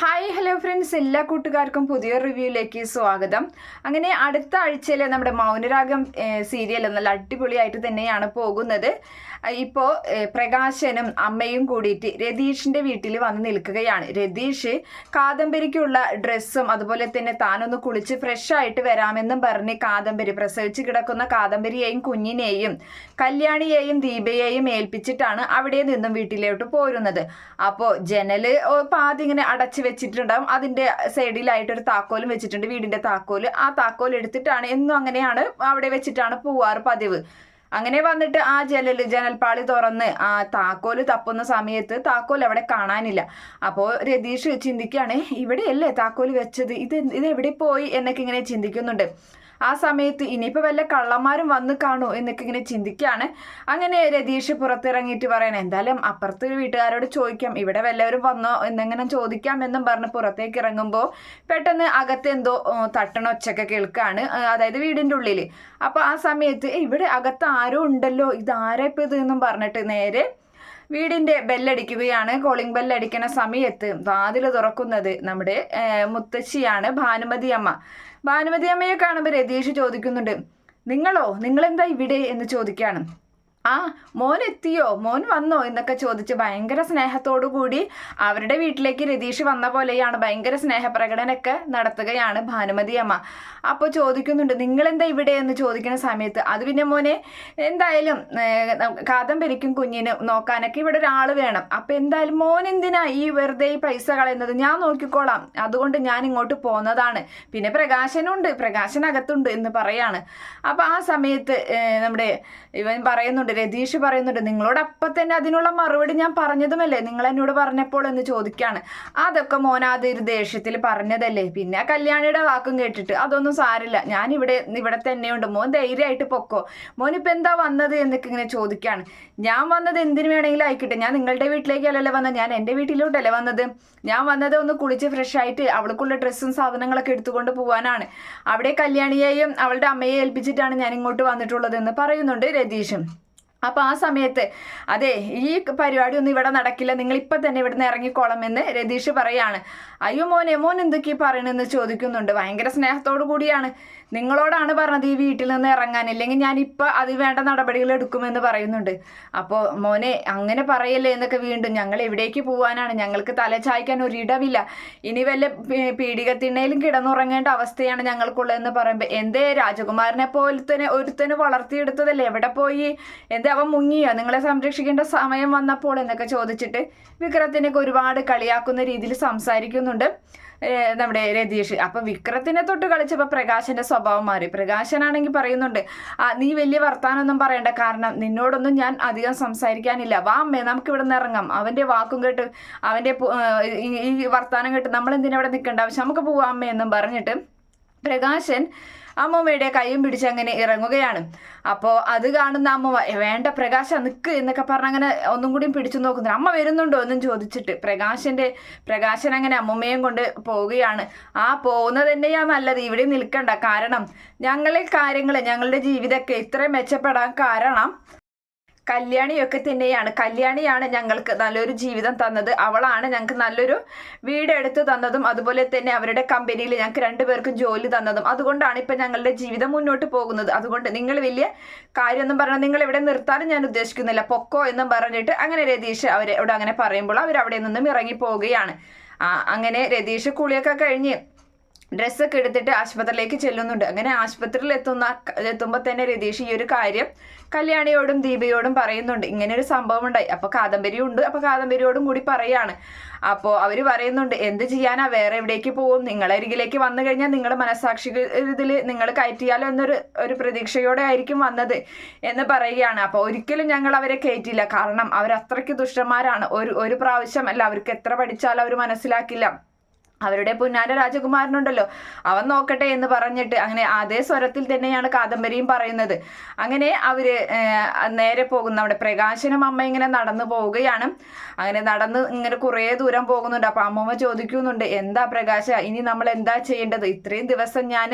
Hi hello friends എല്ലാ കൂട്ടുകാർക്കും പുതിയ റിവ്യൂയിലേക്ക് സ്വാഗതം. അങ്ങനെ അടുത്ത ആഴ്ചയിൽ നമ്മുടെ മൗനരാഗം സീരിയൽ നല്ല അടിപൊളിയായിട്ട് തന്നെയാണ് പോകുന്നത്. ഇപ്പോൾ പ്രകാശനും അമ്മയും കൂടിയിട്ട് രതീഷിന്റെ വീട്ടിൽ വന്ന് നിൽക്കുകയാണ്. രതീഷ് കാദംബരിക്കുള്ള ഡ്രസ്സും അതുപോലെ തന്നെ താനൊന്ന് കുളിച്ച് ഫ്രഷ് ആയിട്ട് വരാമെന്നും പറഞ്ഞ് കാദംബരി പ്രസവിച്ച് കിടക്കുന്ന കാദംബരിയെയും കുഞ്ഞിനെയും കല്യാണിയെയും ദീപയെയും ഏൽപ്പിച്ചിട്ടാണ് അവിടെ നിന്നും വീട്ടിലോട്ട് പോരുന്നത്. അപ്പോൾ ജനൽ പാതി ഇങ്ങനെ അടച്ചു വെച്ചിട്ടുണ്ടാവും. അതിന്റെ സൈഡിലായിട്ട് ഒരു താക്കോലും വെച്ചിട്ടുണ്ട് വീടിന്റെ താക്കോൽ. ആ താക്കോൽ എടുത്തിട്ടാണ് എന്നും അങ്ങനെയാണ് അവിടെ വെച്ചിട്ടാണ് പോവാറ് പതിവ്. അങ്ങനെ വന്നിട്ട് ആ ജനൽ ജനൽപ്പാളി തുറന്ന് ആ താക്കോൽ തപ്പുന്ന സമയത്ത് താക്കോൽ അവിടെ കാണാനില്ല. അപ്പോൾ രതീഷ് ചിന്തിക്കുകയാണ് ഇവിടെയല്ലേ താക്കോൽ വെച്ചത്? ഇത് ഇത് എവിടെ പോയി എന്നൊക്കെ ഇങ്ങനെ ചിന്തിക്കുന്നുണ്ട്. ആ സമയത്ത് ഇനിയിപ്പോൾ വല്ല കള്ളന്മാരും വന്ന് കാണുമോ എന്നൊക്കെ ഇങ്ങനെ ചിന്തിക്കുകയാണ് അങ്ങനെ രതീഷ് പുറത്തിറങ്ങിയിട്ട് പറയണേ എന്തായാലും അപ്പുറത്ത് വീട്ടുകാരോട് ചോദിക്കാം ഇവിടെ വല്ലവരും വന്നോ എന്നെങ്ങനെ ചോദിക്കാം എന്നും പറഞ്ഞ് പുറത്തേക്ക് ഇറങ്ങുമ്പോൾ പെട്ടെന്ന് അകത്ത് എന്തോ തട്ടണ ഒച്ചൊക്കെ കേൾക്കുകയാണ് അതായത് വീടിന്റെ ഉള്ളിൽ അപ്പോൾ ആ സമയത്ത് ഇവിടെ അകത്ത് ആരോ ഉണ്ടല്ലോ ഇതാരാ ഇപ്പോൾ ഇത്? പറഞ്ഞിട്ട് നേരെ വീടിന്റെ ബെല്ലടിക്കുകയാണ്. കോളിംഗ് ബെല്ലടിക്കുന്ന സമയത്ത് വാതിൽ തുറക്കുന്നത് നമ്മുടെ മുത്തശ്ശിയാണ് ഭാനുമതി അമ്മ ഭാനുമതി അമ്മയെ കാണുമ്പോൾ രതീഷ് ചോദിക്കുന്നുണ്ട് നിങ്ങളോ? നിങ്ങളെന്താ ഇവിടെ? എന്ന് ചോദിക്കുകയാണ് ആ മോൻ എത്തിയോ? മോൻ വന്നോ? എന്നൊക്കെ ചോദിച്ച് ഭയങ്കര സ്നേഹത്തോടു കൂടി അവരുടെ വീട്ടിലേക്ക് രതീഷ് വന്ന പോലെയാണ് ഭയങ്കര സ്നേഹപ്രകടനമൊക്കെ നടത്തുകയാണ് ഭാനുമതി അമ്മ. അപ്പോൾ ചോദിക്കുന്നുണ്ട് നിങ്ങൾ എന്താ ഇവിടെ? എന്ന് ചോദിക്കുന്ന സമയത്ത് അത് പിന്നെ മോനെ എന്തായാലും കാദംബരിക്കും കുഞ്ഞിന് നോക്കാനൊക്കെ ഇവിടെ ഒരാൾ വേണം. അപ്പം എന്തായാലും മോൻ എന്തിനാ ഈ വെറുതെ ഈ പൈസ കളയുന്നത്? ഞാൻ നോക്കിക്കോളാം. അതുകൊണ്ട് ഞാൻ ഇങ്ങോട്ട് പോന്നതാണ്. പിന്നെ പ്രകാശനുണ്ട് പ്രകാശനകത്തുണ്ട് എന്ന് പറയാണ്. അപ്പോൾ ആ സമയത്ത് നമ്മുടെ ഇവൻ പറയുന്നുണ്ട് രതീഷ് പറയുന്നുണ്ട് നിങ്ങളോട് അപ്പം തന്നെ അതിനുള്ള മറുപടി ഞാൻ പറഞ്ഞതുമല്ലേ? നിങ്ങൾ എന്നോട് പറഞ്ഞപ്പോൾ എന്ന് ചോദിക്കുകയാണ് അതൊക്കെ മോൻ ഒരു ദേഷ്യത്തിൽ പറഞ്ഞതല്ലേ? പിന്നെ കല്യാണിയുടെ വാക്കും കേട്ടിട്ട് അതൊന്നും സാരില്ല. ഞാൻ ഇവിടെ ഇവിടെ തന്നെയുണ്ട്. മോൻ ധൈര്യമായിട്ട് പൊക്കോ. മോൻ ഇപ്പം എന്താ വന്നത് എന്നൊക്കെ ഇങ്ങനെ ചോദിക്കുകയാണ് ഞാൻ വന്നത് എന്തിനു വേണമെങ്കിലും ആയിക്കട്ടെ. ഞാൻ നിങ്ങളുടെ വീട്ടിലേക്കല്ലല്ലോ വന്നത്. ഞാൻ എന്റെ വീട്ടിലോട്ടല്ലേ വന്നത്? ഞാൻ വന്നത് ഒന്ന് കുളിച്ച് ഫ്രഷ് ആയിട്ട് അവൾക്കുള്ള ഡ്രസ്സും സാധനങ്ങളൊക്കെ എടുത്തുകൊണ്ട് പോകാനാണ് അവിടെ കല്യാണിയെയും അവളുടെ അമ്മയെ ഏൽപ്പിച്ചിട്ടാണ് ഞാൻ ഇങ്ങോട്ട് വന്നിട്ടുള്ളത് എന്ന് പറയുന്നുണ്ട് രതീഷും. അപ്പോൾ ആ സമയത്ത് അതെ ഈ പരിപാടി ഒന്നും ഇവിടെ നടക്കില്ല. നിങ്ങൾ ഇപ്പം തന്നെ ഇവിടുന്ന് ഇറങ്ങിക്കോളം എന്ന് രതീഷ് പറയാണ്. അയ്യോ മോനെ മോൻ എന്തൊക്കെ പറയണെന്ന് ചോദിക്കുന്നുണ്ട്. ഭയങ്കര സ്നേഹത്തോടു കൂടിയാണ്. നിങ്ങളോടാണ് പറഞ്ഞത് ഈ വീട്ടിൽ നിന്ന് ഇറങ്ങാൻ. ഇല്ലെങ്കിൽ ഞാൻ ഇപ്പം അത് വേണ്ട നടപടികൾ എടുക്കുമെന്ന് പറയുന്നുണ്ട്. അപ്പോൾ മോനെ അങ്ങനെ പറയല്ലേ എന്നൊക്കെ വീണ്ടും ഞങ്ങൾ എവിടേക്ക് പോവാനാണ്. ഞങ്ങൾക്ക് തല ചായ്ക്കാൻ ഒരിടവില്ല. ഇനി വല്ല പീഡികത്തിണ്ണയിലും കിടന്നുറങ്ങേണ്ട അവസ്ഥയാണ് ഞങ്ങൾക്കുള്ളതെന്ന് പറയുമ്പോൾ എന്തേ രാജകുമാരനെ പോലെ തന്നെ ഒരുത്തന് വളർത്തിയെടുത്തതല്ലേ? എവിടെ പോയി? എന്തേ അവൻ മുങ്ങിയോ? നിങ്ങളെ സംരക്ഷിക്കേണ്ട സമയം വന്നപ്പോൾ എന്നൊക്കെ ചോദിച്ചിട്ട് വിക്രത്തിനൊക്കെ ഒരുപാട് കളിയാക്കുന്ന രീതിയിൽ സംസാരിക്കുന്നുണ്ട് നമ്മുടെ രതീഷ്. അപ്പൊ വിക്രത്തിനെ തൊട്ട് കളിച്ചപ്പോൾ പ്രകാശന്റെ സ്വഭാവം മാറി. പ്രകാശനാണെങ്കിൽ പറയുന്നുണ്ട് ആ നീ വലിയ വർത്താനൊന്നും പറയണ്ട. കാരണം നിന്നോടൊന്നും ഞാൻ അധികം സംസാരിക്കാനില്ല. വാ അമ്മേ നമുക്ക് ഇവിടെ നിന്ന് ഇറങ്ങാം. അവന്റെ വാക്കും കേട്ട് അവന്റെ ഈ വർത്താനം കേട്ട് നമ്മൾ എന്തിനാ ഇവിടെ നിൽക്കേണ്ട? ആവശ്യം നമുക്ക് പോവാം അമ്മേ എന്നും പറഞ്ഞിട്ട് പ്രകാശൻ അമ്മൂമ്മയുടെ കൈയും പിടിച്ച് അങ്ങനെ ഇറങ്ങുകയാണ്. അപ്പോൾ അത് കാണുന്ന അമ്മ വേണ്ട പ്രകാശ നിൽക്ക് എന്നൊക്കെ പറഞ്ഞ് അങ്ങനെ ഒന്നും കൂടിയും പിടിച്ചു നോക്കുന്നു അമ്മ വരുന്നുണ്ടോ എന്നും ചോദിച്ചിട്ട് പ്രകാശന്റെ പ്രകാശൻ അങ്ങനെ അമ്മൂമ്മയും കൊണ്ട് പോവുകയാണ്. ആ പോകുന്നത് തന്നെയാ നല്ലത്. ഇവിടെ നിൽക്കണ്ട. കാരണം ഞങ്ങളെ കാര്യങ്ങൾ ഞങ്ങളുടെ ജീവിതമൊക്കെ ഇത്രയും മെച്ചപ്പെടാൻ കാരണം കല്യാണിയൊക്കെ തന്നെയാണ്. കല്യാണിയാണ് ഞങ്ങൾക്ക് നല്ലൊരു ജീവിതം തന്നത്. അവളാണ് ഞങ്ങൾക്ക് നല്ലൊരു വീട് എടുത്തു തന്നതും അതുപോലെ തന്നെ അവരുടെ കമ്പനിയിൽ ഞങ്ങൾക്ക് രണ്ടുപേർക്കും ജോലി തന്നതും. അതുകൊണ്ടാണ് ഇപ്പം ഞങ്ങളുടെ ജീവിതം മുന്നോട്ട് പോകുന്നത്. അതുകൊണ്ട് നിങ്ങൾ വലിയ കാര്യമൊന്നും പറഞ്ഞാൽ നിങ്ങൾ ഇവിടെ നിർത്താനും ഞാൻ ഉദ്ദേശിക്കുന്നില്ല. പൊക്കോ എന്നും പറഞ്ഞിട്ട് അങ്ങനെ രതീഷ് അവരോട് അങ്ങനെ പറയുമ്പോൾ അവർ അവിടെ നിന്നും ഇറങ്ങി പോവുകയാണ്. അങ്ങനെ രതീഷ് കുളിയൊക്കെ കഴിഞ്ഞ് ഡ്രസ്സൊക്കെ എടുത്തിട്ട് ആശുപത്രിയിലേക്ക് ചെല്ലുന്നുണ്ട്. അങ്ങനെ ആശുപത്രിയിൽ എത്തുന്ന എത്തുമ്പോൾ തന്നെ രതീഷ് ഈ ഒരു കാര്യം കല്യാണിയോടും ദീപയോടും പറയുന്നുണ്ട്. ഇങ്ങനെ ഒരു സംഭവം ഉണ്ടായി അപ്പോൾ കാദംബരി ഉണ്ട്. അപ്പോൾ കാദംബരിയോടും കൂടി പറയാണ്. അപ്പോൾ അവർ പറയുന്നുണ്ട് എന്ത് ചെയ്യാനാ? വേറെ എവിടേക്ക് പോകും? നിങ്ങളരികിലേക്ക് വന്നു കഴിഞ്ഞാൽ നിങ്ങളുടെ മനസാക്ഷി ഇതിൽ നിങ്ങൾ കയറ്റിയാലോ എന്നൊരു ഒരു പ്രതീക്ഷയോടെ ആയിരിക്കും വന്നത് എന്ന് പറയുകയാണ്. അപ്പോൾ ഒരിക്കലും ഞങ്ങൾ അവരെ കയറ്റിയില്ല കാരണം അവർ അത്രയ്ക്ക് ദുഷ്ടന്മാരാണ്. ഒരു ഒരു പ്രാവശ്യം അല്ല അവർക്ക് എത്ര പഠിച്ചാലും അവർ മനസ്സിലാക്കില്ല. അവരുടെ പുന്നാര രാജകുമാരനുണ്ടല്ലോ. അവൻ നോക്കട്ടെ എന്ന് പറഞ്ഞിട്ട് അങ്ങനെ അതേ സ്വരത്തിൽ തന്നെയാണ് കാദംബരിയും പറയുന്നത്. അങ്ങനെ അവർ നേരെ പോകുന്ന. അവിടെ പ്രകാശനും അമ്മ ഇങ്ങനെ നടന്നു പോവുകയാണ്. അങ്ങനെ നടന്ന് ഇങ്ങനെ കുറേ ദൂരം പോകുന്നുണ്ട്. അപ്പൊ അമ്മമ്മ ചോദിക്കുന്നുണ്ട് എന്താ പ്രകാശ ഇനി നമ്മൾ എന്താ ചെയ്യേണ്ടത്? ഇത്രയും ദിവസം ഞാൻ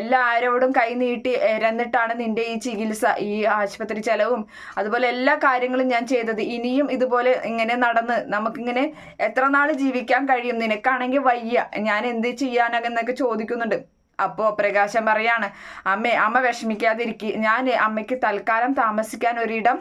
എല്ലാവരോടും കൈ നീട്ടി ഇരന്നിട്ടാണ് നിന്റെ ഈ ചികിത്സ ഈ ആശുപത്രി ചെലവും അതുപോലെ എല്ലാ കാര്യങ്ങളും ഞാൻ ചെയ്തത്. ഇനിയും ഇതുപോലെ ഇങ്ങനെ നടന്ന് നമുക്കിങ്ങനെ എത്ര നാൾ ജീവിക്കാൻ കഴിയും? നിനക്കാണെങ്കിൽ വയ്യ. ഞാൻ എന്ത് ചെയ്യാനൊക്കെ ചോദിക്കുന്നുണ്ട്. അപ്പോൾ പ്രകാശം പറയാണ് അമ്മേ അമ്മ വിഷമിക്കാതിരിക്കുക ഞാൻ അമ്മയ്ക്ക് തൽക്കാലം താമസിക്കാൻ ഒരിടം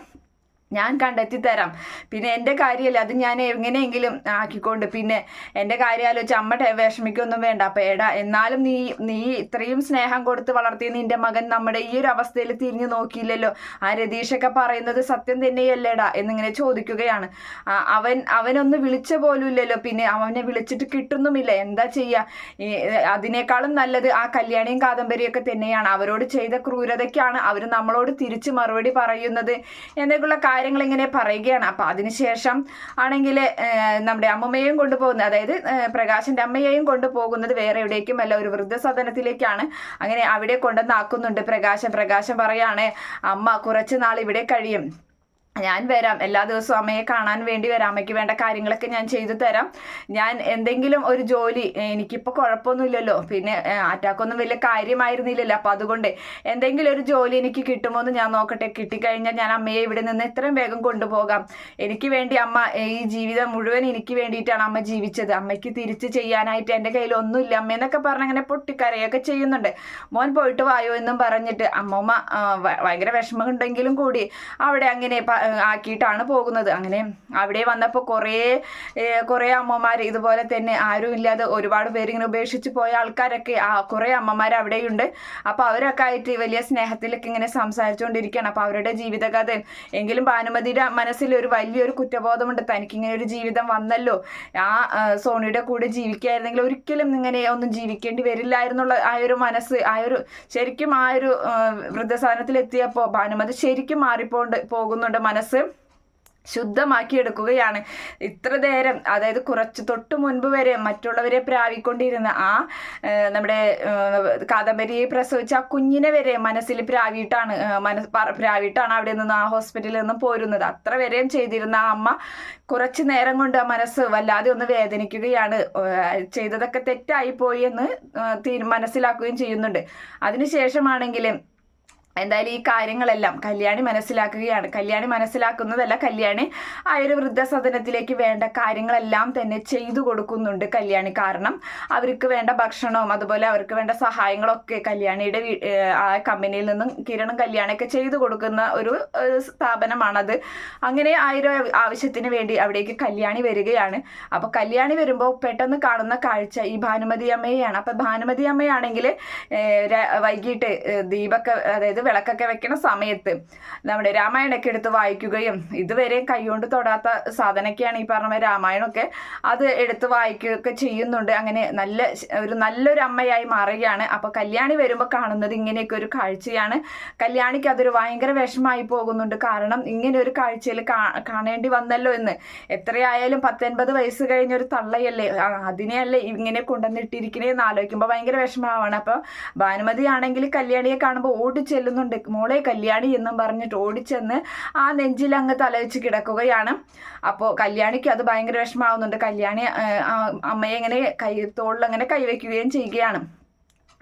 ഞാൻ കണ്ടെത്തി തരാം പിന്നെ എന്റെ കാര്യമല്ല? അത് ഞാൻ എങ്ങനെയെങ്കിലും ആക്കിക്കൊണ്ട് പിന്നെ എന്റെ കാര്യം ആലോചിച്ച് അമ്മ വിഷമിക്കൊന്നും വേണ്ട. അപ്പം എടാ എന്നാലും നീ നീ ഇത്രയും സ്നേഹം കൊടുത്ത് വളർത്തിയ നിന്റെ മകൻ നമ്മുടെ ഈ ഒരു അവസ്ഥയിൽ തിരിഞ്ഞു നോക്കിയില്ലല്ലോ? ആ രതീഷൊക്കെ പറയുന്നത് സത്യം തന്നെയല്ലേടാ? എന്നിങ്ങനെ ചോദിക്കുകയാണ്. അവൻ അവനൊന്ന് വിളിച്ച പോലും ഇല്ലല്ലോ. പിന്നെ അവനെ വിളിച്ചിട്ട് കിട്ടുന്നുമില്ല. എന്താ ചെയ്യുക അതിനേക്കാളും നല്ലത് ആ കല്യാണിയും കാദംബരിയൊക്കെ തന്നെയാണ്. അവരോട് ചെയ്ത ക്രൂരതയ്ക്കാണ് അവർ നമ്മളോട് തിരിച്ച് മറുപടി പറയുന്നത്. എന്നൊക്കെയുള്ള കാര്യം കാര്യങ്ങൾ ഇങ്ങനെ പറയുകയാണ്. അപ്പോൾ അതിനുശേഷം ആണെങ്കിൽ നമ്മുടെ അമ്മമ്മയെയും കൊണ്ടുപോകുന്നത് അതായത് പ്രകാശിന്റെ അമ്മയെയും കൊണ്ടുപോകുന്നത് വേറെ എവിടേക്കും അല്ല ഒരു വൃദ്ധസദനത്തിലേക്കാണ്. അങ്ങനെ അവിടെ കൊണ്ടുവന്നാക്കുന്നുണ്ട് പ്രകാശം. പ്രകാശം പറയാണ് അമ്മ കുറച്ച് നാൾ ഇവിടെ കഴിയും. ഞാൻ വരാം. എല്ലാ ദിവസവും അമ്മയെ കാണാൻ വേണ്ടി വരാം. അമ്മയ്ക്ക് വേണ്ട കാര്യങ്ങളൊക്കെ ഞാൻ ചെയ്തു തരാം. ഞാൻ എന്തെങ്കിലും ഒരു ജോലി എനിക്കിപ്പോൾ കുഴപ്പമൊന്നുമില്ലല്ലോ. പിന്നെ അറ്റാക്കൊന്നും വലിയ കാര്യമായിരുന്നില്ലല്ലോ. അപ്പോൾ അതുകൊണ്ട് എന്തെങ്കിലും ഒരു ജോലി എനിക്ക് കിട്ടുമോ എന്ന് ഞാൻ നോക്കട്ടെ. കിട്ടിക്കഴിഞ്ഞാൽ ഞാൻ അമ്മയെ ഇവിടെ നിന്ന് എത്രയും വേഗം കൊണ്ടുപോകാം. എനിക്ക് വേണ്ടി അമ്മ ഈ ജീവിതം മുഴുവൻ എനിക്ക് വേണ്ടിയിട്ടാണ് അമ്മ ജീവിച്ചത്. അമ്മയ്ക്ക് തിരിച്ച് ചെയ്യാനായിട്ട് എന്റെ കയ്യിൽ ഒന്നുമില്ല. അമ്മയെന്നൊക്കെ പറഞ്ഞ് അങ്ങനെ പൊട്ടിക്കരയൊക്കെ ചെയ്യുന്നുണ്ട്. മോൻ പോയിട്ട് വായോ എന്നും പറഞ്ഞിട്ട് അമ്മമ്മ ഭയങ്കര വിഷമമുണ്ടെങ്കിലും കൂടി അവിടെ അങ്ങനെ ആക്കിയിട്ടാണ് പോകുന്നത്. അങ്ങനെ അവിടെ വന്നപ്പോൾ കുറേ കുറേ അമ്മമാർ ഇതുപോലെ തന്നെ ആരും ഇല്ലാതെ ഒരുപാട് പേര് ഇങ്ങനെ ഉപേക്ഷിച്ച് പോയ ആൾക്കാരൊക്കെ ആ കുറേ അമ്മമാർ അവിടെയുണ്ട്. അപ്പോൾ അവരൊക്കെ ആയിട്ട് വലിയ സ്നേഹത്തിലൊക്കെ ഇങ്ങനെ സംസാരിച്ചുകൊണ്ടിരിക്കുകയാണ് അപ്പോൾ അവരുടെ ജീവിതകഥ എങ്കിലും ഭാനുമതിയുടെ മനസ്സിൽ ഒരു വലിയൊരു കുറ്റബോധമുണ്ട്. തനിക്കിങ്ങനെ ഒരു ജീവിതം വന്നല്ലോ. ആ സോണിയുടെ കൂടെ ജീവിക്കായിരുന്നെങ്കിൽ ഒരിക്കലും ഇങ്ങനെ ഒന്നും ജീവിക്കേണ്ടി വരില്ലായിരുന്നുള്ള ആ ഒരു മനസ്സ് ആ ഒരു ശരിക്കും ആ ഒരു വൃദ്ധസാധനത്തിൽ എത്തിയപ്പോൾ ഭാനുമതി ശരിക്കും മാറിപ്പോണ്ട് പോകുന്നുണ്ട്. മനസ്സ് ശുദ്ധമാക്കിയെടുക്കുകയാണ്. ഇത്ര നേരം അതായത് കുറച്ച് തൊട്ട് മുൻപ് വരെ മറ്റുള്ളവരെ പ്രാവിക്കൊണ്ടിരുന്ന ആ നമ്മുടെ കാദംബരിയെ പ്രസവിച്ച ആ കുഞ്ഞിനെ വരെ മനസ്സിൽ പ്രാവിയിട്ടാണ് മനസ് പ്രാവിയിട്ടാണ് അവിടെ നിന്ന് ആ ഹോസ്പിറ്റലിൽ നിന്നും പോരുന്നത്. അത്ര വരെയും ചെയ്തിരുന്ന ആ അമ്മ കുറച്ച് നേരം കൊണ്ട് ആ മനസ്സ് വല്ലാതെ ഒന്ന് വേദനിക്കുകയാണ്. ചെയ്തതൊക്കെ തെറ്റായി പോയി എന്ന് മനസ്സിലാക്കുകയും ചെയ്യുന്നുണ്ട്. അതിനുശേഷമാണെങ്കിലും എന്തായാലും ഈ കാര്യങ്ങളെല്ലാം കല്യാണി മനസ്സിലാക്കുകയാണ്. കല്യാണി മനസ്സിലാക്കുന്നതല്ല കല്യാണി ആ ഒരു വൃദ്ധസദനത്തിലേക്ക് വേണ്ട കാര്യങ്ങളെല്ലാം തന്നെ ചെയ്തു കൊടുക്കുന്നുണ്ട് കല്യാണി കാരണം. അവർക്ക് വേണ്ട ഭക്ഷണവും അതുപോലെ അവർക്ക് വേണ്ട സഹായങ്ങളൊക്കെ കല്യാണിയുടെ ആ കമ്പനിയിൽ നിന്നും കിരണും കല്യാണിയൊക്കെ ചെയ്തു കൊടുക്കുന്ന ഒരു സ്ഥാപനമാണത്. അങ്ങനെ ആ ഒരു ആവശ്യത്തിന് വേണ്ടി അവിടേക്ക് കല്യാണി വരികയാണ്. അപ്പൊ കല്യാണി വരുമ്പോൾ പെട്ടെന്ന് കാണുന്ന കാഴ്ച ഈ ഭാനുമതി അമ്മയെയാണ് അപ്പൊ ഭാനുമതി അമ്മയാണെങ്കിൽ വൈകിട്ട് ദീപക്ക് അതായത് വിളക്കൊക്കെ വെക്കുന്ന സമയത്ത് നമ്മുടെ രാമായണൊക്കെ എടുത്ത് വായിക്കുകയും ഇതുവരെ കൈകൊണ്ട് തൊടാത്ത സാധനമൊക്കെയാണ് ഈ പറഞ്ഞ രാമായണമൊക്കെ അത് എടുത്ത് വായിക്കുകയൊക്കെ ചെയ്യുന്നുണ്ട്. അങ്ങനെ നല്ല ഒരു നല്ലൊരു അമ്മയായി മാറുകയാണ്. അപ്പൊ കല്യാണി വരുമ്പോൾ കാണുന്നത് ഇങ്ങനെയൊക്കെ ഒരു കാഴ്ചയാണ്. കല്യാണിക്ക് അതൊരു ഭയങ്കര വിഷമമായി പോകുന്നുണ്ട്. കാരണം ഇങ്ങനെ ഒരു കാഴ്ചയിൽ കാണേണ്ടി വന്നല്ലോ എന്ന്. എത്രയായാലും പത്തൊൻപത് വയസ്സ് കഴിഞ്ഞ ഒരു തള്ളയല്ലേ? അതിനെയല്ലേ ഇങ്ങനെ കൊണ്ടുവന്നിട്ടിരിക്കണേ എന്ന് ആലോചിക്കുമ്പോൾ ഭയങ്കര വിഷമമാവാണ് അപ്പോൾ ഭാനുമതി ആണെങ്കിൽ കല്യാണിയെ കാണുമ്പോൾ ഓടി ചെല്ലുന്നുണ്ട് മോളെ കല്യാണി എന്നും പറഞ്ഞിട്ട് ഓടിച്ചെന്ന് ആ നെഞ്ചിൽ അങ്ങ് തലവെച്ച് കിടക്കുകയാണ്. അപ്പോൾ കല്യാണിക്ക് അത് ഭയങ്കര വിഷമാവുന്നുണ്ട് കല്യാണി അമ്മയെ ഇങ്ങനെ കൈ തോളിൽ അങ്ങനെ കൈവയ്ക്കുകയും ചെയ്യുകയാണ്.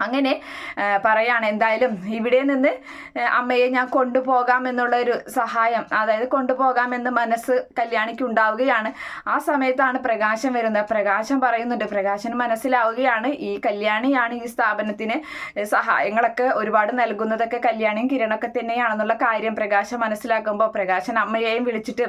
അങ്ങനെ പറയാണ് എന്തായാലും ഇവിടെ നിന്ന് അമ്മയെ ഞാൻ കൊണ്ടുപോകാം എന്നുള്ള ഒരു സഹായം അതായത് കൊണ്ടുപോകാമെന്ന് മനസ്സ് കല്യാണിക്ക് ഉണ്ടാവുകയാണ്. ആ സമയത്താണ് പ്രകാശം വരുന്നത്. പ്രകാശം പറയുന്നുണ്ട് പ്രകാശന് മനസ്സിലാവുകയാണ്. ഈ കല്യാണിയാണ് ഈ സ്ഥാപനത്തിന് സഹായങ്ങളൊക്കെ ഒരുപാട് നൽകുന്നതൊക്കെ കല്യാണിയും കിരണൊക്കെ തന്നെയാണെന്നുള്ള കാര്യം പ്രകാശം മനസ്സിലാക്കുമ്പോൾ പ്രകാശൻ അമ്മയെയും വിളിച്ചിട്ട്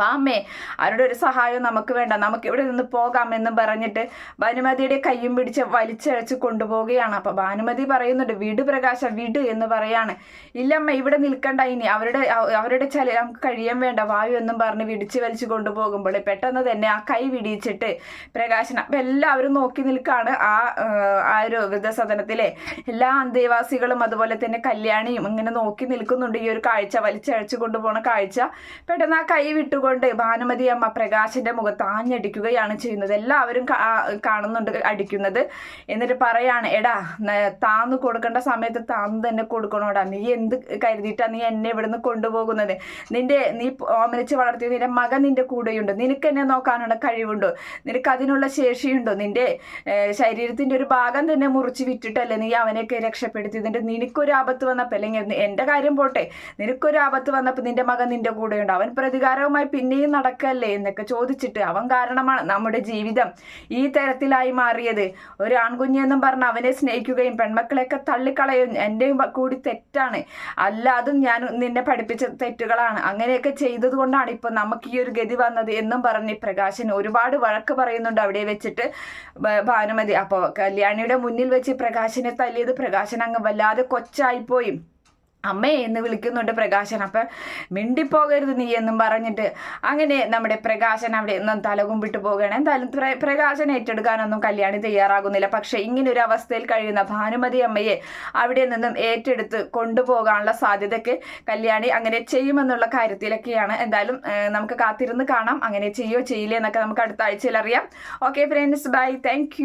വാമ്മേ അവരുടെ ഒരു സഹായവും നമുക്ക് വേണ്ട. നമുക്ക് ഇവിടെ നിന്ന് പോകാം എന്നും പറഞ്ഞിട്ട് ഭാനുമതിയുടെ കയ്യും പിടിച്ച് വലിച്ചഴച്ച് കൊണ്ടുപോവുകയാണ്. അപ്പൊ ഭാനുമതി പറയുന്നുണ്ട് വിട് പ്രകാശ വിട് എന്ന് പറയാണ്. ഇല്ലമ്മ ഇവിടെ നിൽക്കണ്ട ഇനി. അവരുടെ അവരുടെ ചല നമുക്ക് കഴിയാൻ വേണ്ട. വായു എന്നും പറഞ്ഞ് വിടിച്ച് വലിച്ചു കൊണ്ടുപോകുമ്പോൾ പെട്ടെന്ന് തന്നെ ആ കൈ വിടിയിച്ചിട്ട് പ്രകാശന അപ്പൊ എല്ലാവരും നോക്കി നിൽക്കാണ് ആ ആ ഒരു വൃദ്ധസദനത്തിലെ എല്ലാ അന്തേവാസികളും. അതുപോലെ തന്നെ കല്യാണിയും ഇങ്ങനെ നോക്കി നിൽക്കുന്നുണ്ട്. ഈ ഒരു കാഴ്ച വലിച്ചഴച്ചു കൊണ്ടുപോകുന്ന കാഴ്ച. പെട്ടെന്ന് ആ കൈ വിട്ടുകൊണ്ട് കൊണ്ട് ഭാനുമതി അമ്മ പ്രകാശിന്റെ മുഖത്ത് ആഞ്ഞടിക്കുകയാണ് ചെയ്യുന്നത്. എല്ലാവരും കാണുന്നുണ്ട് അടിക്കുന്നത്. എന്നിട്ട് പറയാണ് എടാ താന്ന് കൊടുക്കേണ്ട സമയത്ത് താന്ന് തന്നെ കൊടുക്കണോടാ. നീ എന്ത് കരുതിയിട്ടാ നീ എന്നെ ഇവിടുന്ന് കൊണ്ടുപോകുന്നത്? നിന്റെ നീ ഓമനിച്ച് വളർത്തിയ നിന്റെ മകൻ നിന്റെ കൂടെയുണ്ട്. നിനക്ക് എന്നെ നോക്കാനുള്ള കഴിവുണ്ടോ? നിനക്ക് അതിനുള്ള ശേഷിയുണ്ടോ? നിന്റെ ശരീരത്തിന്റെ ഒരു ഭാഗം തന്നെ മുറിച്ച് വിറ്റിട്ടല്ലേ നീ അവനെയൊക്കെ രക്ഷപ്പെടുത്തി നിന്റെ നിനക്കൊരു ആപത്ത് വന്നപ്പോൾ അല്ലെങ്കിൽ എന്റെ കാര്യം പോട്ടെ നിനക്കൊരു ആപത്ത് വന്നപ്പോൾ നിന്റെ മകൻ നിന്റെ കൂടെയുണ്ട്. അവൻ പ്രതികാരവുമായി പിന്നെയും നടക്കല്ലേ എന്നൊക്കെ ചോദിച്ചിട്ട് അവൻ കാരണമാണ് നമ്മുടെ ജീവിതം ഈ തരത്തിലായി മാറിയത്. ഒരു ആൺകുഞ്ഞെന്നും പറഞ്ഞ് അവനെ സ്നേഹിക്കുകയും പെൺമക്കളെയൊക്കെ തള്ളിക്കളയും എന്റെ കൂടി തെറ്റാണ്. അല്ലാതും ഞാൻ നിന്നെ പഠിപ്പിച്ച തെറ്റുകളാണ്. അങ്ങനെയൊക്കെ ചെയ്തതുകൊണ്ടാണ് ഇപ്പൊ നമുക്ക് ഈ ഒരു ഗതി വന്നത് എന്നും പറഞ്ഞ് പ്രകാശൻ ഒരുപാട് വഴക്ക് പറയുന്നുണ്ട് അവിടെ വെച്ചിട്ട് ഭാനുമതി. അപ്പോൾ കല്യാണിയുടെ മുന്നിൽ വെച്ച് പ്രകാശനെ തല്ലിയത് പ്രകാശൻ അങ്ങ് വല്ലാതെ കൊച്ചായിപ്പോയി. അമ്മേ എന്ന് വിളിക്കുന്നുണ്ട് പ്രകാശൻ. അപ്പം മിണ്ടിപ്പോകരുത് നീ എന്നും പറഞ്ഞിട്ട് അങ്ങനെ നമ്മുടെ പ്രകാശൻ അവിടെ നിന്നും തലകുമ്പിട്ട് പോവുകയാണ്. എന്തായാലും പ്രകാശൻ ഏറ്റെടുക്കാനൊന്നും കല്യാണി തയ്യാറാകുന്നില്ല. പക്ഷേ ഇങ്ങനെ ഒരു അവസ്ഥയിൽ കഴിയുന്ന ഭാനുമതി അമ്മയെ അവിടെ നിന്നും ഏറ്റെടുത്ത് കൊണ്ടുപോകാനുള്ള സാധ്യതയ്ക്ക് കല്യാണി അങ്ങനെ ചെയ്യുമെന്നുള്ള കാര്യത്തിലൊക്കെയാണ്. എന്തായാലും നമുക്ക് കാത്തിരുന്ന് കാണാം. അങ്ങനെ ചെയ്യോ ചെയ്യില്ലേ എന്നൊക്കെ നമുക്ക് അടുത്ത ആഴ്ചയിൽ അറിയാം. Okay friends bye thank